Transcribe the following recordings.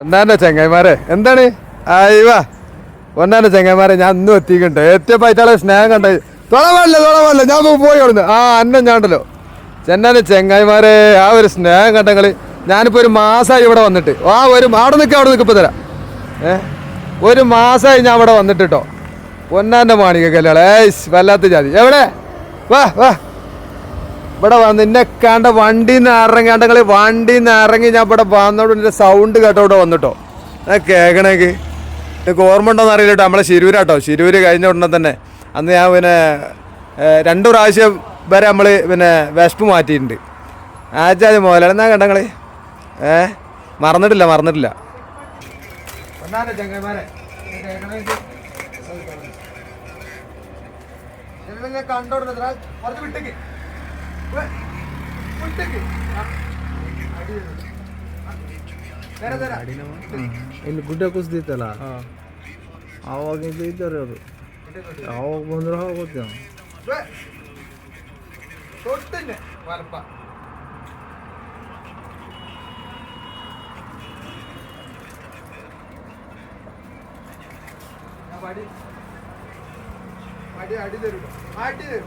ഒന്നാന്റെ ചെങ്ങായിമാരെ? എന്താണ്? അയ്യവാ ഒന്നാന്റെ ചെങ്ങായിമാരെ ഞാൻ ഇന്നും എത്തിക്കണ്ട് എത്തിയപ്പോഴാളെ സ്നേഹം കണ്ട തൊളവല്ല തുളവല്ല ഞാൻ പോയി കൊടുന്നു ആ അന്നം ഞാണ്ടല്ലോ. ചെന്നാന്റെ ചെങ്ങായിമാരെ ആ ഒരു സ്നേഹം കണ്ടങ്ങൾ ഞാനിപ്പോ ഒരു മാസമായി ഇവിടെ വന്നിട്ട്. ആ ഒരു അവിടെ നിൽക്കുക അവിടെ നിൽക്കപ്പോ തരാം. ഏ? ഒരു മാസമായി ഞാൻ ഇവിടെ വന്നിട്ട് കേട്ടോ ഒന്നാന്റെ മാണിക കല്യാണം. ഏയ്സ് വല്ലാത്ത ജാതി. എവിടെ? വാ വാ. ഇവിടെ വന്ന് എന്നെ കണ്ട വണ്ടി നിന്ന് ഇറങ്ങാണ്ടങ്ങൾ വണ്ടി നിന്ന് ഇറങ്ങി ഞാൻ ഇവിടെ വന്നോട് എന്റെ സൗണ്ട് കേട്ടോ ഇവിടെ വന്നിട്ടോ. ഞാൻ കേൾക്കണേക്ക് എനിക്ക് ഓർമ്മ ഉണ്ടോന്ന് അറിയില്ല കേട്ടോ നമ്മളെ ശിരൂരാട്ടോ. ശിരൂര് കഴിഞ്ഞ ഉടനെ തന്നെ അന്ന് ഞാൻ പിന്നെ രണ്ടു പ്രാവശ്യം വരെ നമ്മൾ പിന്നെ വിശപ്പ് മാറ്റിയിട്ടുണ്ട്. ആചാര്യ മോലാണ് എന്നാ കണ്ടങ്ങൾ ഏ? മറന്നിട്ടില്ല മറന്നിട്ടില്ല. കണ്ടോടുന്ന കുറച്ച് വിട്ടേക്ക്. ಇಲ್ಲಿ ಗುಡ್ಡ ಕುಸ್ದಿತ್ತಲ್ಲ ಆವಾಗ ಇದ್ದಾರೆ ಅವರು ಯಾವಾಗ ಬಂದ್ರು ಹೋಗುತ್ತೆ ಅಡಿ ಅಡಿ ಅಡಿ ತರು ಅಡಿ ತರು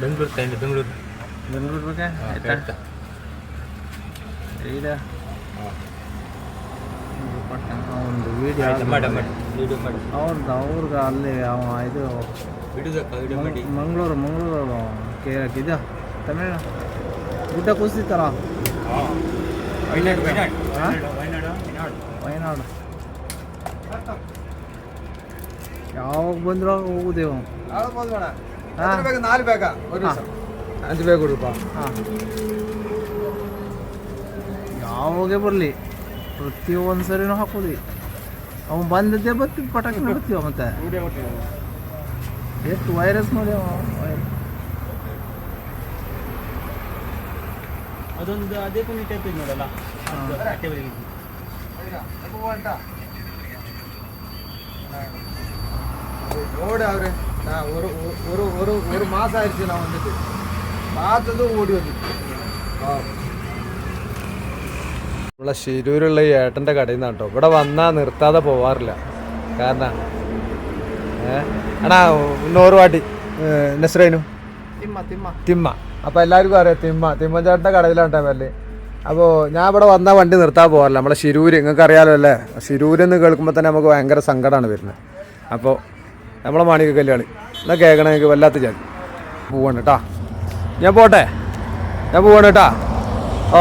ಬೆಂಗಳೂರು ತಂದೆ ಬೆಂಗಳೂರು. ಬೆಂಗಳೂರು ಬಗ್ಗೆ? ಆಯ್ತಾ? ಈಗ ಒಂದು ವಿಡಿಯೋ ಮಾಡಿ ಮಾಡಿ. ವಿಡಿಯೋ ಮಾಡಿ. ಅವ್ರದ್ದು ಅವ್ರಿಗೆ ಅಲ್ಲಿ ಅವ ಇದು ವಿಡಿಯೋದಕ್ಕ ವಿಡಿಯೋ ಮಾಡಿ. ಮಂಗಳೂರು ಮಂಗಳೂರು ಕೆ ಇದು ತಮಿಳು? ಗುಡ್ಡ ಕುಸ್ದಿತ್ತಲ್ಲ ವೈನಾಡು ವಯನಾಡು ವಯನಾಡು. ಯಾವಾಗ ಬಂದ್ರೋ ಹೋಗುದೇವು ಹತ್ತು ಬೇಗ ನಾಲ್ಕು ಬೇಗ ಒಂದು ಅഞ്ചು ಹಾಂ. ಯಾವಾಗೇ ಬರಲಿ ಪ್ರತಿಯೊಂದು ಸರಿನೂ ಹಾಕೋದು ಅವ್ನು ಬಂದಿದ್ದೆ ಬರ್ತೀವಿ ಪಟಾಕಿ ಬರ್ತೀವ ಮತ್ತೆ. ಎಷ್ಟು ವೈರಸ್ ನೋಡಿ ಅದೊಂದು ಅದೇ ಕೊನೆ ಟೈಪ್ ನೋಡಲ್ಲ. அவர் நான் ஒரு ஒரு ஒரு ஒரு மாதம் ஆயிடுச்சு நான் வந்துட்டு பார்த்ததும் ஓடி வந்துட்டு നമ്മളെ ശിരൂരുള്ള ഈ ഏട്ടന്റെ കടയിൽ നിന്നാണ് കേട്ടോ. ഇവിടെ വന്നാൽ നിർത്താതെ പോവാറില്ല. കാരണം അണാ നോറുവാട്ടി നെസ്രൈനു തിമ്മ അപ്പോൾ എല്ലാവർക്കും അറിയാം തിമ്മ. തിമ്മചേട്ടന്റെ കടയിലാണ് കേട്ടോ വല്ലേ അപ്പോൾ ഞാൻ ഇവിടെ വന്നാൽ വണ്ടി നിർത്താൻ പോകാറില്ല നമ്മളെ ശിരൂര് നിങ്ങൾക്ക് അറിയാമല്ലോ അല്ലേ? ശിരൂരെന്ന് കേൾക്കുമ്പോൾ തന്നെ നമുക്ക് ഭയങ്കര സങ്കടമാണ് വരുന്നത്. അപ്പോൾ നമ്മളെ മാണിക്ക് കല്യാണി. എന്നാൽ കേൾക്കണേ എനിക്ക് വല്ലാത്ത ചാതി പോവാണ് കേട്ടാ. ഞാൻ പോട്ടെ? ഞാൻ പോവാണ് കേട്ടാ.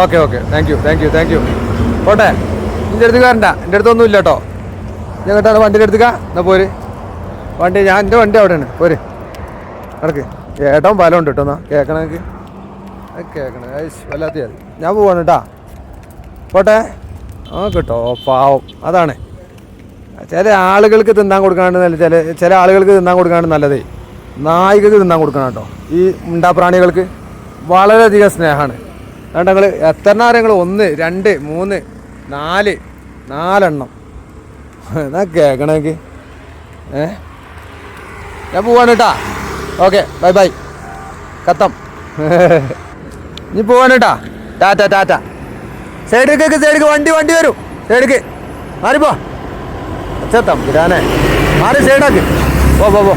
Okay okay. Thank you thank you thank you പോട്ടെ? എന്റെ അടുത്ത് കാരണ്ട എന്റെ അടുത്തൊന്നും ഇല്ല കേട്ടോ. ഞാൻ കേട്ടാണ് വണ്ടിയുടെ അടുത്തേക്കാ എന്നാ പോര്. വണ്ടി ഞാൻ എന്റെ വണ്ടി അവിടെയാണ്. പോര്. നടക്ക്. ഏട്ടൻ ഉണ്ട് കേട്ടോ എന്നാ. കേൾക്കണേ എനിക്ക്? കേൾക്കണേ. വല്ലാത്ത ചാതി ഞാൻ പോവാണ് കേട്ടാ. പോട്ടെ? ആ കേട്ടോ. പാവം. അതാണ്. ചില ആളുകൾക്ക് തിന്നാൻ കൊടുക്കാണ്ട് നല്ല ചില ചില ആളുകൾക്ക് തിന്നാൻ കൊടുക്കാണ്ട് നല്ലതേ. നായികൾക്ക് തിന്നാൻ കൊടുക്കണം കേട്ടോ. ഈ മുണ്ടാപ്രാണികൾക്ക് വളരെയധികം സ്നേഹമാണ്. അതുകൊണ്ട് ഞങ്ങൾ എത്ര ഞങ്ങൾ ഒന്ന് രണ്ട് മൂന്ന് നാല് നാലെണ്ണം. എന്നാ കേൾക്കണമെങ്കിൽ ഏ? ഞാൻ പോവാണ് കേട്ടാ. Okay bye bye. കത്തം. ഇനി പോവാണ് കേട്ടാ. ടാറ്റ ടാറ്റ. സൈഡിലേക്ക് സൈഡിലേക്ക്. വണ്ടി വണ്ടി വരും. സൈഡിലേക്ക്. മാറിപ്പോ செத்தாம் கிடானே ஆறு சைடாக்கு ஓ போ போ